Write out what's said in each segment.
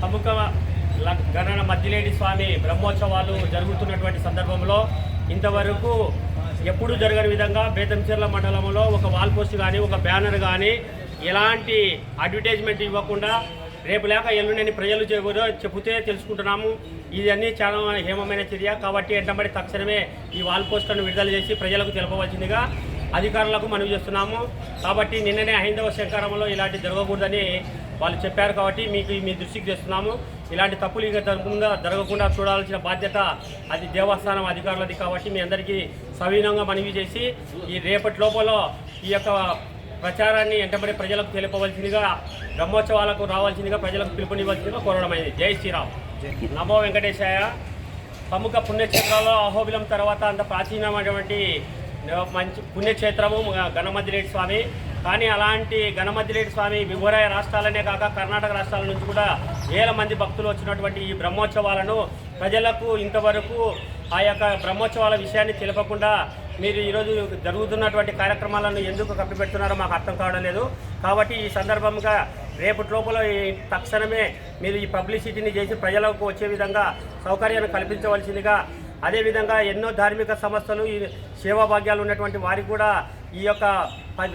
ప్రముఖ ల- గణన మద్దిలేడి స్వామి బ్రహ్మోత్సవాలు జరుగుతున్నటువంటి సందర్భంలో ఇంతవరకు ఎప్పుడూ జరగని విధంగా బేతంచెర్ల మండలంలో ఒక వాల్ పోస్ట్ కానీ ఒక బ్యానర్ కానీ ఎలాంటి అడ్వర్టైజ్మెంట్ ఇవ్వకుండా రేపు లేక ఎల్లుండని ప్రజలు చెబురో చెబుతే తెలుసుకుంటున్నాము. ఇదన్నీ చాలా హేమమైన చర్య. కాబట్టి ఎంటబడి తక్షణమే ఈ వాల్ పోస్టర్ను విడుదల చేసి ప్రజలకు తెలపవలసిందిగా అధికారులకు మనవి చేస్తున్నాము. కాబట్టి నిన్ననే హైందవ శంకరంలో ఇలాంటి జరగకూడదని వాళ్ళు చెప్పారు కాబట్టి మీకు మీ దృష్టికి తెస్తున్నాము. ఇలాంటి తప్పులు ఇక జరగకుండా జరగకుండా చూడాల్సిన బాధ్యత అది దేవస్థానం అధికారులది కాబట్టి మీ అందరికీ సవీనంగా మనవి చేసి ఈ రేపటి లోపల ఈ యొక్క ప్రచారాన్ని వెంటబడి ప్రజలకు తెలుపవలసిందిగా బ్రహ్మోత్సవాలకు రావాల్సిందిగా ప్రజలకు పిలుపునివ్వాల్సిందిగా కోరడమైంది. జై శ్రీరామ్. నమో వెంకటేశాయ. ప్రముఖ పుణ్యక్షేత్రాల్లో అహోబిలం తర్వాత అంత ప్రాచీనమైనటువంటి మంచి పుణ్యక్షేత్రము గణమద్దిరెడ్డి స్వామి. కానీ అలాంటి గణమద్దిరెడ్డి స్వామి విభూరాయ రాష్ట్రాలనే కాక కర్ణాటక రాష్ట్రాల నుంచి కూడా వేల మంది భక్తులు వచ్చినటువంటి ఈ బ్రహ్మోత్సవాలను ప్రజలకు ఇంతవరకు ఆ యొక్క బ్రహ్మోత్సవాల విషయాన్ని తెలపకుండా మీరు ఈరోజు జరుగుతున్నటువంటి కార్యక్రమాలను ఎందుకు కప్పిపెడుతున్నారో మాకు అర్థం కావడం లేదు. కాబట్టి ఈ సందర్భంగా రేపటి లోపల తక్షణమే మీరు ఈ పబ్లిసిటీని చేసి ప్రజలకు వచ్చే విధంగా సౌకర్యాన్ని కల్పించవలసిందిగా అదేవిధంగా ఎన్నో ధార్మిక సంస్థలు ఈ సేవాభాగ్యాలు ఉన్నటువంటి వారికి కూడా ఈ యొక్క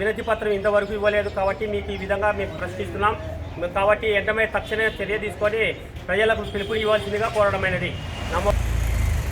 వినతి పత్రం ఇంతవరకు ఇవ్వలేదు కాబట్టి మీకు ఈ విధంగా మేము ప్రశ్నిస్తున్నాం. కాబట్టి వెంటనే తక్షణమే చర్య తీసుకొని ప్రజలకు పిలుపు ఇవ్వాల్సిందిగా కోరడమైనది.